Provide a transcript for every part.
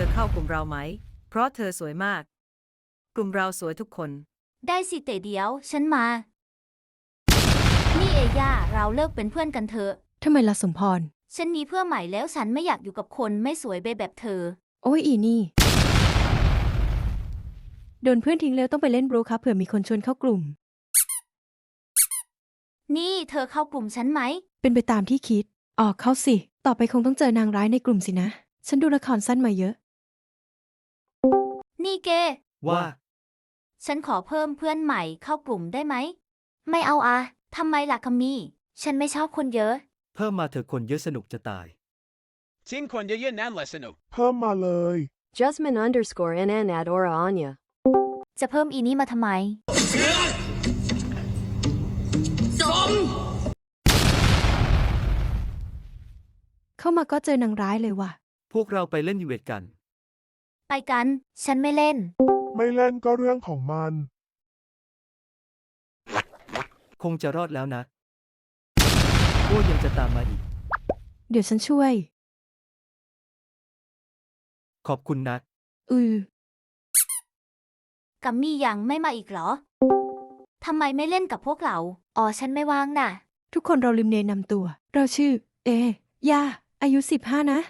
ธอเข้ากลุ่มเราไหม เพราะเธอสวยมาก กลุ่มเราสวยทุกคน ได้สิแต่เดียว ฉันมา นี่เอย่าเราเลิกเป็นเพื่อนกันเถอะ ทำไมล่ะสมพร ฉันมีเพื่อนใหม่แล้วฉันไม่อยากอยู่กับคนไม่สวยแบบเธอ โอ้ยอีนี่ โดนเพื่อนทิ้งแล้วต้องไปเล่นบรูครับเผื่อมีคนชวนเข้ากลุ่ม นี่เธอเข้ากลุ่มฉันไหม เป็นไปตามที่คิด ออกเข้าสิ ต่อไปคงต้องเจอนางร้ายในกลุ่มสินะ ฉันดูละครสั้นมาเยอะ นี่เก ว่า ฉันขอเพิ่มเพื่อนใหม่เข้ากลุ่มได้ไหม ไม่เอาอะทำไมล่ะคัมมี่ ฉันไม่ชอบคนเยอะ เพิ่มมาเถอะคนเยอะสนุกจะตาย Tin kon yaya nan lesenu. เพิ่มมาเลย Jasmine underscore NN at Ora Anya. จะเพิ่มอีนี้มาทำไม เข้ามาก็เจอนางร้ายเลยว่ะ พวกเราไปเล่นยูเวตกัน ไปกัน ฉันไม่เล่น ไม่เล่นก็เรื่องของมัน คงจะรอดแล้วนะโอ้ยังจะตามมาอีก เดี๋ยวฉันช่วย ขอบคุณนะ อือ กัมมี่ยังไม่มาอีกเหรอ ทำไมไม่เล่นกับพวกเรา อ๋อ ฉันไม่ว่างน่ะ ทุกคนเราลืมเนนำตัว เราชื่อ เอย่าอายุสิบห้านะ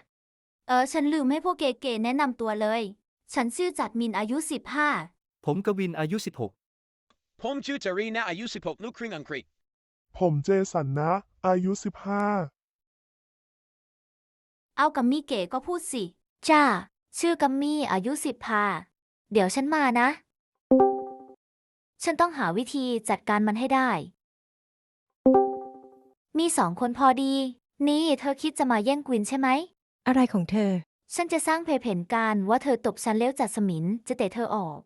เออ ฉันลืมให้พวกเก๋ๆแนะนำตัวเลย ฉันชื่อจัดมินอายุ15ผมกวินอายุ Pom chu tarina ayusipok lukring unkri. ผมเจสันนะ อายุเอากัมมี่เก๋ก็พูดสิ จ้า ชื่อกัมมี่อายุ 15 เดี๋ยวฉันมานะ ฉันต้องหาวิธีจัดการมันให้ได้ มีสองคนพอดี นี่เธอคิดจะมาแย่งกวินใช่ไหม อะไรของเธอ ฉันจะสร้างเพจเห็นการว่าเธอตบฉันแล้วจัดสมินจะเตะเธอออก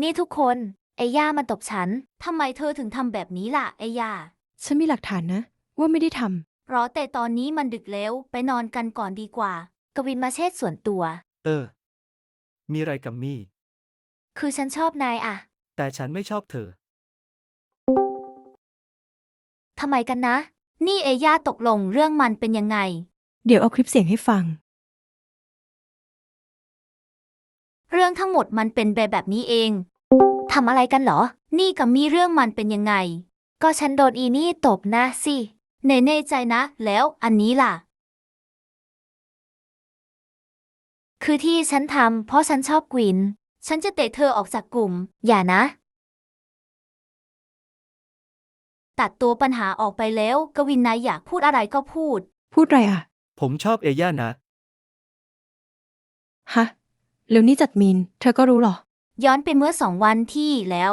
นี่ทุกคนไอ้ย่ามันตบฉันทำไมเธอถึงทำแบบนี้ล่ะไอ้ย่า ฉันมีหลักฐานนะ ว่าไม่ได้ทเพราะแต่ตอนนี้มันดึกแล้วไปนอนกันก่อนดีกว่า กวินมาเชษส่วนตัว16เออ มีอะไรกับมี่ คือฉันชอบนายอะแต่ฉันไม่ชอบเธอ ทำไมกันนะ นี่เอย่าตกลงเรื่องมันเป็นยังไงำ เดี๋ยวเอาคลิปเสียงให้ฟัง เรื่องทั้งหมดมันเป็นแบบแบบนี้เอง ทำอะไรกันเหรอ นี่กับมีเรื่องมันเป็นยังไง ก็ฉันโดนอีนี่ตบนะสิเนเน่ใจนะ แล้วอันนี้ล่ะ คือที่ฉันทำเพราะฉันชอบกวิน ฉันจะเตะเธอออกจากกลุ่ม อย่านะ ตัดตัวปัญหาออกไปแล้ว กวินนายอยากพูดอะไรก็พูด พูดอะไรอะ ผมชอบเอย่านะ ฮะ แล้วนี่จัดมินเธอก็รู้เหรอ ย้อนไปเมื่อสองวันที่แล้ว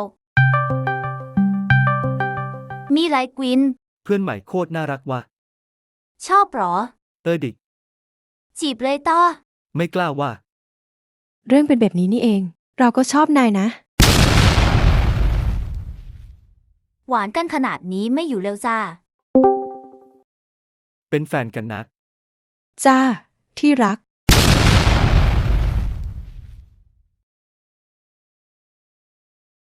มีไรกวิน เพื่อนใหม่โคตรน่ารักว่ะ ชอบเหรอ เออดิ จีบเลยต่อ ไม่กล้าว่า เรื่องเป็นแบบนี้นี่เอง เราก็ชอบนายนะ หวานกันขนาดนี้ไม่อยู่แล้วจ้า เป็นแฟนกันนะ จ้า ที่รัก